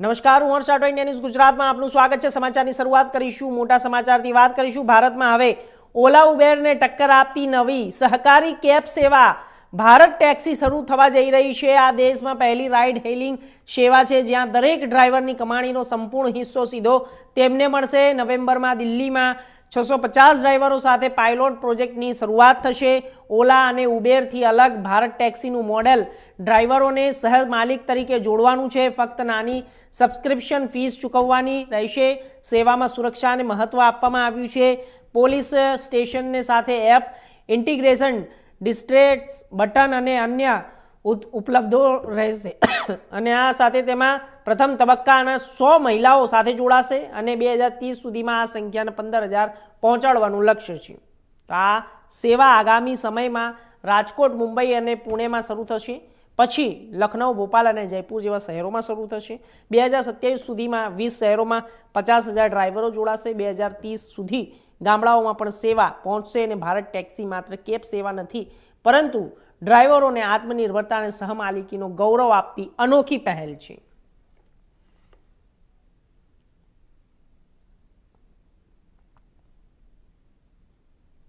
નમસ્કાર, હું હર્ષ આટો ઇન્ડિયા ન્યૂઝ ગુજરાતમાં આપનું સ્વાગત છે. સમાચારની શરૂઆત કરીશું, મોટા સમાચારથી વાત કરીશું. ભારતમાં હવે ઓલા ઉબેરને ટક્કર આપતી નવી સહકારી કેબ સેવા. ભારત ટેક્સી શરૂ થવા જઈ રહી છે. આ દેશમાં પહેલી રાઇડ હેલિંગ સેવા છે, જ્યાં દરેક ડ્રાઈવરની કમાણીનો સંપૂર્ણ હિસ્સો સીધો તેમને મળશે. નવેમ્બરમાં દિલ્હીમાં છસો પચાસ ડ્રાઈવરો સાથે પાયલોટ પ્રોજેક્ટની શરૂઆત થશે. ઓલા અને ઉબેરથી અલગ ભારત ટેક્સીનું મોડેલ ડ્રાઈવરોને સહ માલિક તરીકે જોડવાનું છે. ફક્ત નાની સબસ્ક્રિપ્શન ફીસ ચૂકવવાની રહેશે. સેવામાં સુરક્ષાને મહત્ત્વ આપવામાં આવ્યું છે. પોલીસ સ્ટેશનને સાથે એપ ઇન્ટિગ્રેશન ડિસ્ટ્રેટ્સ બટન અને અન્ય ઉપલબ્ધો રહેશે. અને આ સાથે તેમાં પ્રથમ તબક્કાના સો મહિલાઓ સાથે જોડાશે અને બે હજાર ત્રીસ સુધીમાં આ સંખ્યાને પંદર હજાર પહોંચાડવાનું લક્ષ્ય છે. તો આ સેવા આગામી સમયમાં રાજકોટ, મુંબઈ અને પુણેમાં શરૂ થશે. પછી લખનઉ, ભોપાલ અને જયપુર જેવા શહેરોમાં શરૂ થશે. બે હજાર સત્યાવીસ સુધીમાં વીસ શહેરોમાં પચાસ હજાર ડ્રાઈવરો જોડાશે. બે હજાર ત્રીસ સુધી ગામડાઓમાં પણ સેવા પહોંચશે અને ભારત ટેક્સી માત્ર કેબ સેવા નથી પરંતુ ડ્રાઈવરોને આત્મનિર્ભરતા અને સહમાલિકીનો ગૌરવ આપતી અનોખી પહેલ છે.